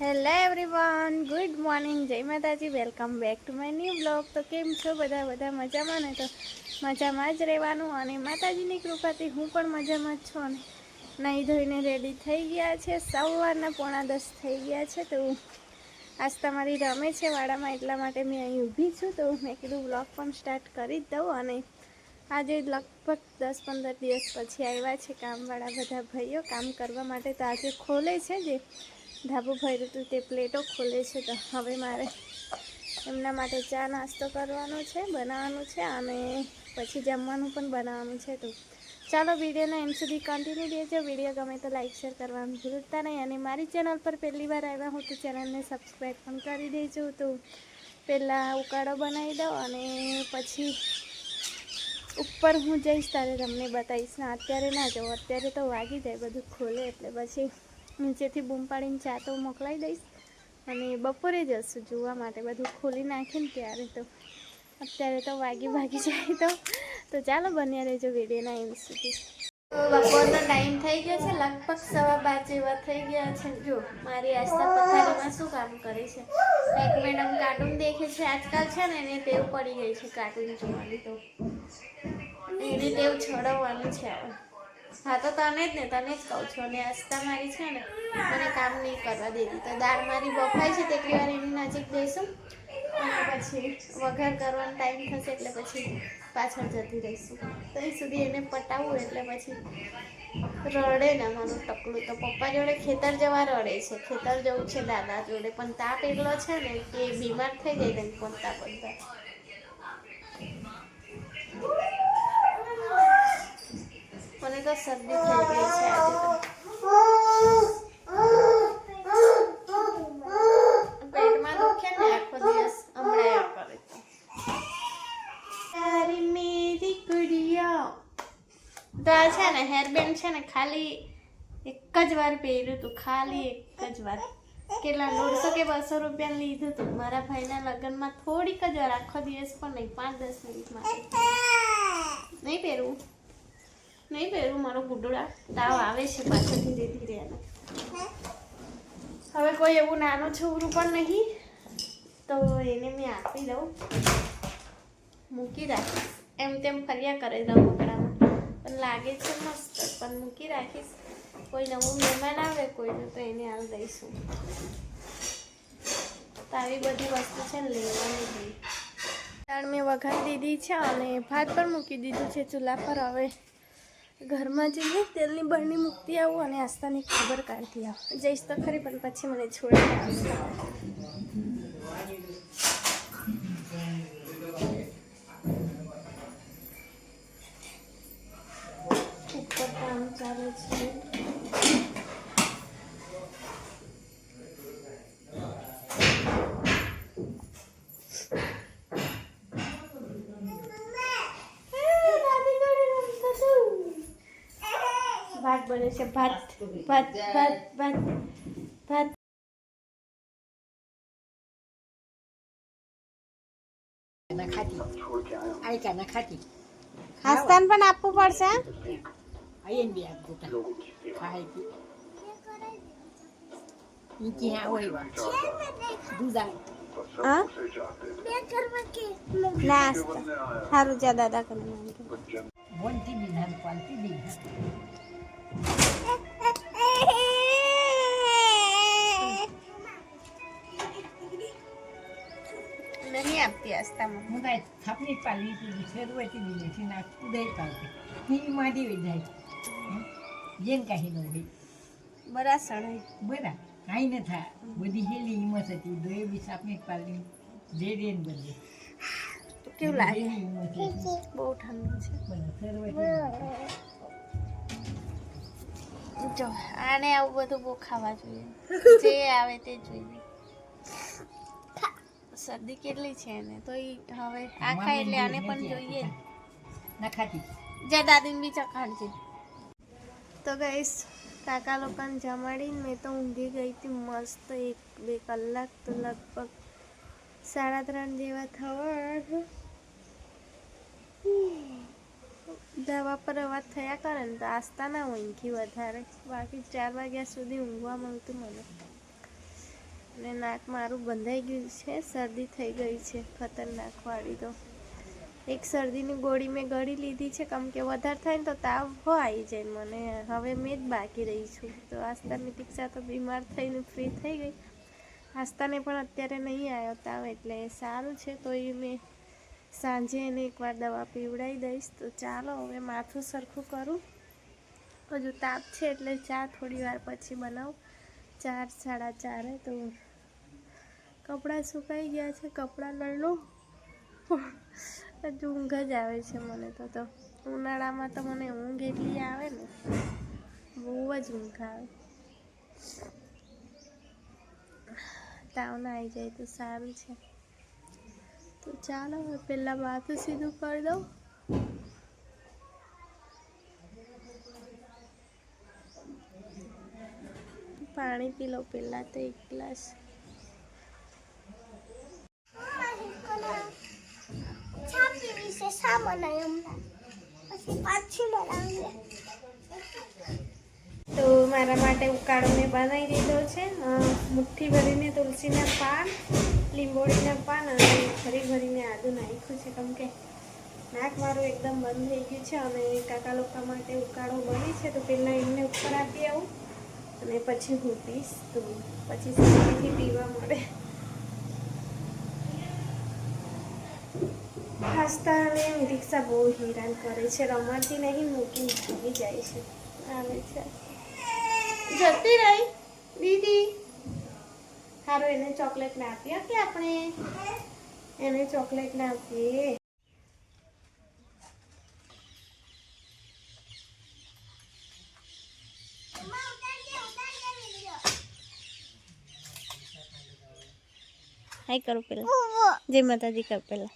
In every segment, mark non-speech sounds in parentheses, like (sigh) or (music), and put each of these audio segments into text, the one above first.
Hello everyone good morning જય માતાજી welcome back to my new blog તો કેમ છો બધા? બધા મજામાં ને? તો મજામાં જ રહેવાનું અને માતાજીની કૃપાથી હું પણ મજામાં જ છું અને નહીં ધોઈને રેડી થઈ ગયા છે. સવારના પોણા દસ થઈ ગયા છે, તો આજ તમારી રમે છે વાડામાં, એટલા માટે મેં અહીં ઊભી છું. તો મેં કીધું બ્લોગ પણ સ્ટાર્ટ કરી જ દઉં અને આજે લગભગ દસ પંદર દિવસ પછી આવ્યા છે કામવાળા બધા ભાઈઓ. કામ કરવા માટે તો આજે ખોલે છે જે ધાબુ ભર્યું હતું તે પ્લેટો ખોલે છે તો હવે મારે એમના માટે ચા નાસ્તો કરવાનો છે, બનાવવાનું છે, અને પછી જમવાનું પણ બનાવવાનું છે તો ચાલો વિડીયોને એમ સુધી કન્ટિન્યુ દેજો. વીડિયો ગમે તો લાઇક શેર કરવાનું ભૂલતા નહીં. અને મારી ચેનલ પર પહેલી વાર આવ્યા હું તો ચેનલને સબસ્ક્રાઈબ પણ કરી દેજો. તો પહેલાં ઉકાળો બનાવી દઉં અને પછી ઉપર હું જઈશ ત્યારે તમને બતાવીશ. ને, અત્યારે ના જાઉં અત્યારે તો વાગી જાય, બધું ખોલે એટલે પછી નીચેથી બૂમ પાડીને ચા તો મોકલાવી દઈશ. અને બપોરે જશું જોવા માટે. બધું ખોલી નાખીને ત્યારે તો. અત્યારે તો વાગી ભાગી જાય તો. તો ચાલો બન્યા રહેજો વિડીયોના એમ સુધી. બપોરનો ટાઈમ થઈ ગયો છે. લગભગ સવા બાર જેવા થઈ ગયા છે. જો, મારી આસ્થા પથારીમાં શું કામ કરે છે? એક મેડમ કાર્ટૂન દેખે છે આજકાલ છે ને, એને ટેવ પડી ગઈ છે કાર્ટૂન જોવાની તો. એને ટેવ છોડવવાનું છે હા, તો તને જ ને, તને જ કહું છું. અને આસ્થા મારી છે ને, મને કામ નહીં કરવા દેતી. તો દાળ મારી બફાય છે, તેટલી વાર એની નજીક જઈશું. અને પછી વઘાર કરવાનો ટાઈમ થશે એટલે પછી પાછળ જતી રહીશું. તો એ સુધી એને પટાવું એટલે પછી રડે ને મારું ટકલું. તો પપ્પા જોડે ખેતર જવા રડે છે. ખેતર જવું છે દાદા જોડે. પણ તાપ એટલો છે ને કે બીમાર થઈ જાય ને પનતા પનતા મને તો શરદી થઈ ગઈ છે ને આખો દિવસ હમણાં કરે તો તારી તો આ છે ને, હેરબેન્ડ છે ને, ખાલી એક જ વાર પહેર્યું હતું ખાલી એક જ વાર. કેટલા દોઢસો કે બસો રૂપિયા લીધું હતું મારા ભાઈના લગ્નમાં થોડીક જ વાર, આખો દિવસ પણ નહીં, પાંચ દસ મિનિટ માટે નહીં પહેરવું? નહીં પહેરું, મારો ગુડોડા તાવ આવે છે પાછળથી ધીરે ધીરે એને. હવે કોઈ એવું નાનું છોકરું પણ નહીં, તો એને મેં આપી દઉં. મૂકી રાખીશ. એમ તેમ ફર્યા કરે રમકડામાં. પણ લાગે છે મસ્ત, પણ મૂકી રાખીશ. કોઈ નવું મહેમાન આવે કોઈનું, તો એને હાલ દઈશું. તો આવી બધી વસ્તુ છે ને લેવાની જ દાળ મેં વઘારી દીધી છે અને ભાત પણ મૂકી દીધું છે ચૂલા પર હવે. ઘરમાં જઈને તેલની બળની મૂકતી આવું અને આસ્થાની ખબર કાઢતી આવું. જઈશ તો ખરી, પણ પછી મને છોડીને આવશે ઉપર કામ ચાલે છે ભાત બને છે. ભાત ભાત ભાત ભાત ભાત. ખાતી આયકા ના ખાતી આસ્તાન પણ આપવું પડશે? આયન બી આપ દેતા ખાય પી નીચે આ દાદા કરે બોનથી બી ના પાલતી ના નહીં આપતી આસ્તામાં હું કાંઈ થાપણી પાલી હતી શરૂઆતી બી નથી ના ઉદય પાલતી ની માડી વિધાય જેન કાંઈ ન હોય. બરા સણ બરા કાંઈ ન થાય. બધી હેલી હિંમત હતી. દોય બી સાપની પાલી જે રેન બધી. તો કેવું લાગે? બહુ ઠંડુ છે. જો આને આવું બધું બહુ ખાવા જોઈએ. (laughs) જે આવે તે જોઈએ. શરદી કેટલી છે એને? તો ઈ હવે આ ખાય એટલે આને પણ જોઈએ. જ. ના ખાતી જા દાદીને બી ચખાડજે. તો ગઈશ કાકા લોકોને જમાડીને મેં તો ઊંઘી ગઈ હતી મસ્ત એક બે કલાક તો લગભગ સાડા ત્રણ જેવા થવા દવા પર અવાજ થયા કરે ને તો આસ્તા ના ઊંઘી વધારે. બાકી ચાર વાગ્યા સુધી ઊંઘવા મળતું મને. અને નાક મારું બંધાઈ ગયું છે, શરદી થઈ ગઈ છે, ખતરનાક વાળી તો. એક શરદીની ગોળી મેં ગળી લીધી છે, કેમ કે વધારે થાય ને તો તાવ આવી જાય મને હવે મેં જ બાકી રહી છું. તો આસ્તાની દીક્ષા તો બીમાર થઈને ફ્રી થઈ ગઈ. આસ્તાને પણ અત્યારે નહીં આવ્યો તાવ, એટલે સારું છે તો એ મેં સાંજે એને એકવાર દવા પીવડાવી દઈશ. તો ચાલો, હવે માથું સરખું કરું. હજુ તાપ છે, એટલે ચા થોડી વાર પછી બનાવું. ચાર, સાડા ચારે, તો કપડાં સુકાઈ ગયા છે, કપડાં લઈ હજુ ઊંઘ જ આવે છે મને તો તો. ઉનાળામાં તો મને ઊંઘ એટલી આવે ને, બહુ જ ઊંઘ આવે. તાવ ના આવી જાય તો સારું છે. તો ચાલો, હવે પહેલાં માથું સીધું કરી દઉં. પાણી પી લો પહેલાં તો એક ગ્લાસ ચા પીવી બનાવી હમણાં પછી પાછી બનાવીએ તો મારા માટે ઉકાળો મેં બનાવી દીધો છે. મુઠ્ઠી ભરીને તુલસીના પાન, લીંબોળીના પાન અને ફરી ભરીને આદુ નાખ્યું છે. કેમ કે નાક મારું એકદમ બંધ થઈ ગયું છે અને કાકા લોકો માટે ઉકાળો બની છે, તો પહેલાં એમને ઉપર આપી આવું અને પછી હું પીશ તો પછી પીવા મળે. અને રિક્ષા બહુ હેરાન કરે છે. રમાડતી નહીં, મૂકીને ભાગી જાય છે. આવે છે. જતી રહી, દીદી. સારું એને ચોકલેટ ના આપીએ કે આપણે? એને ચોકલેટ ના આપીએ. હાય, કરું પેલા. જય માતાજી, કર પેલા.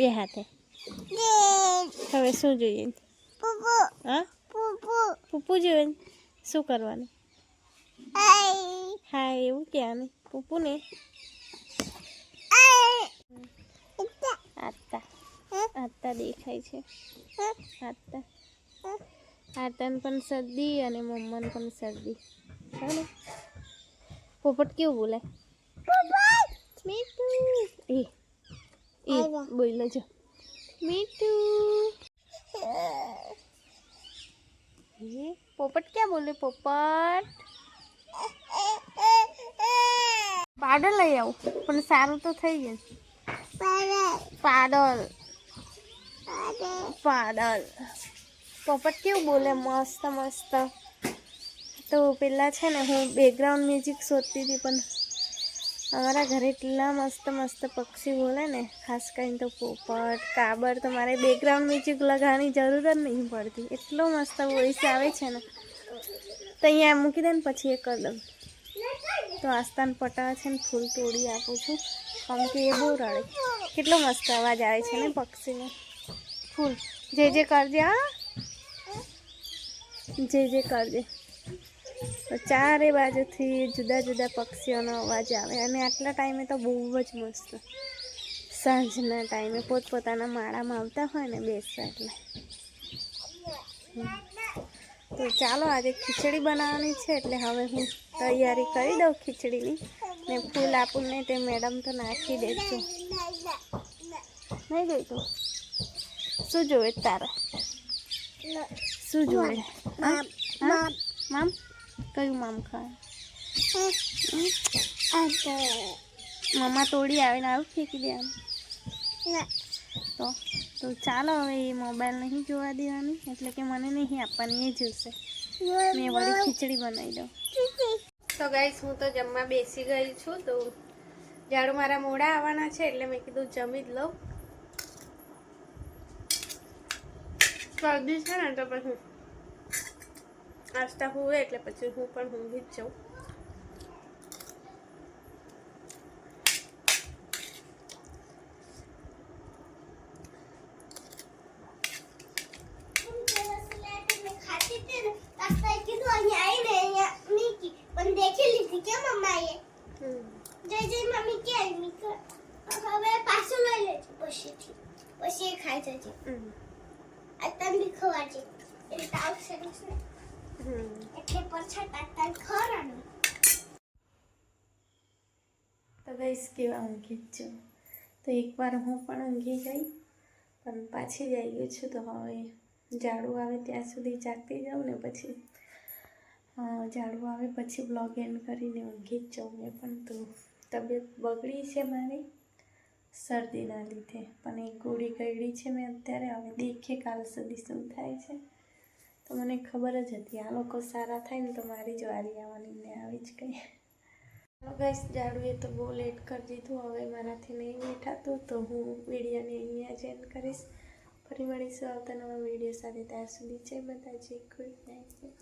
બે હાથે. હવે શું જોઈએ? હા? પપ્પુ જોઈએ ને? શું કરવાનું? હા એવું ક્યાં ને પપ્પુ ને આત્તા આત્તા દેખાય છે. આત્તા આતાને પણ શરદી અને મમ્માને પણ શરદી. ચાલો. પોપટ કેવું બોલાય? એ. એ બોલો જો મીઠુ એ પોપટ ક્યાં બોલે પોપટ પાડલ લઈ આવું પણ સારું તો થઈ ગયું પાડલ પાડલ પોપટ કેવું બોલે મસ્ત મસ્ત તો પેલા છે ને હું બેકગ્રાઉન્ડ મ્યુઝિક શોધતી હતી પણ અમારા ઘરે એટલા મસ્ત મસ્ત પક્ષી બોલે ને, ખાસ કરીને તો પોપટ, કાબર તો મારે બેકગ્રાઉન્ડ મ્યુઝિક લગાવવાની જરૂર જ નહીં પડતી. એટલો મસ્ત વોઇસ આવે છે ને. તો અહીંયા મૂકી દે ને પછી એ કરી દઉં તો આસ્તાન પટાવે છે ને, ફૂલ તોડી આપું છું. કમ કે એ બહુ રડે. કેટલો મસ્ત અવાજ આવે છે ને પક્ષીનો. ફૂલ. જે જે કરજે, હા. જે જે કરજે. તો ચારે બાજુથી જુદા જુદા પક્ષીઓનો અવાજ આવે. અને આટલા ટાઈમે તો બહુ જ મસ્ત. સાંજના ટાઈમે પોતપોતાના માળામાં આવતા હોય ને બેસતા એટલે. તો ચાલો આજે ખીચડી બનાવવાની છે એટલે હવે હું તૈયારી કરી દઉં ખીચડીની. ને ફૂલ આપું ને તે મેડમ તો નાખી દેજો નહીં ગઈ તું શું જોવે તારે? શું જોવે? મામ? કયું મામ ખાય? મમ્મા તોડી આવીને આવું ફેંકી દેવાનું તો તો ચાલો હવે એ મોબાઈલ નહીં જોવા દેવાની એટલે કે મને નહીં આપવાની એ જોશે. મેં વળી ખીચડી બનાવી દઉં. તો ગાઈસ હું તો જમવા બેસી ગઈ છું તો જાડુ મારા મોડા આવવાના છે એટલે મેં કીધું જમી જ લઉં. શરદી છે ને તો પછી નાસ્તા હોય એટલે પછી હું પણ ઊંઘી જ જાઉં. પાછું પછી ખાઈ જજે. તન બી ખવાજે. એટલે તાવ સરસ ને. એટલે ખરાનું તો ગઈશ કેવા ઊંઘી જ છું. તો એકવાર હું પણ ઊંઘી ગઈ, પણ પાછી જ ગઈ છું. તો હવે ઝાડુ આવે ત્યાં સુધી જાગતી જાઉં ને પછી ઝાડુ આવે પછી બ્લોગ એન્ડ કરીને ઊંઘી જ જાઉં મેં પણ. તો તબિયત બગડી છે મારી, શરદીના લીધે. પણ એક ગોળી ગળી છે મેં અત્યારે. હવે દેખીએ કાલ સુધી શું થાય છે. તો મને ખબર જ હતી. આ લોકો સારા થાય ને તો મારી જ વારી આવવાની ને આવી જ કંઈ ચાલો ગાઈસ જાડુએ તો બહુ લેટ કરી દીધું. હવે મારાથી નહીં બેઠાતું તો હું વિડીયોને અહીંયા જ એન્ડ કરીશ. ફરી મળીશું આવતા નવા વીડિયો સાથે. ત્યાં સુધી જય માતાજી. Good night night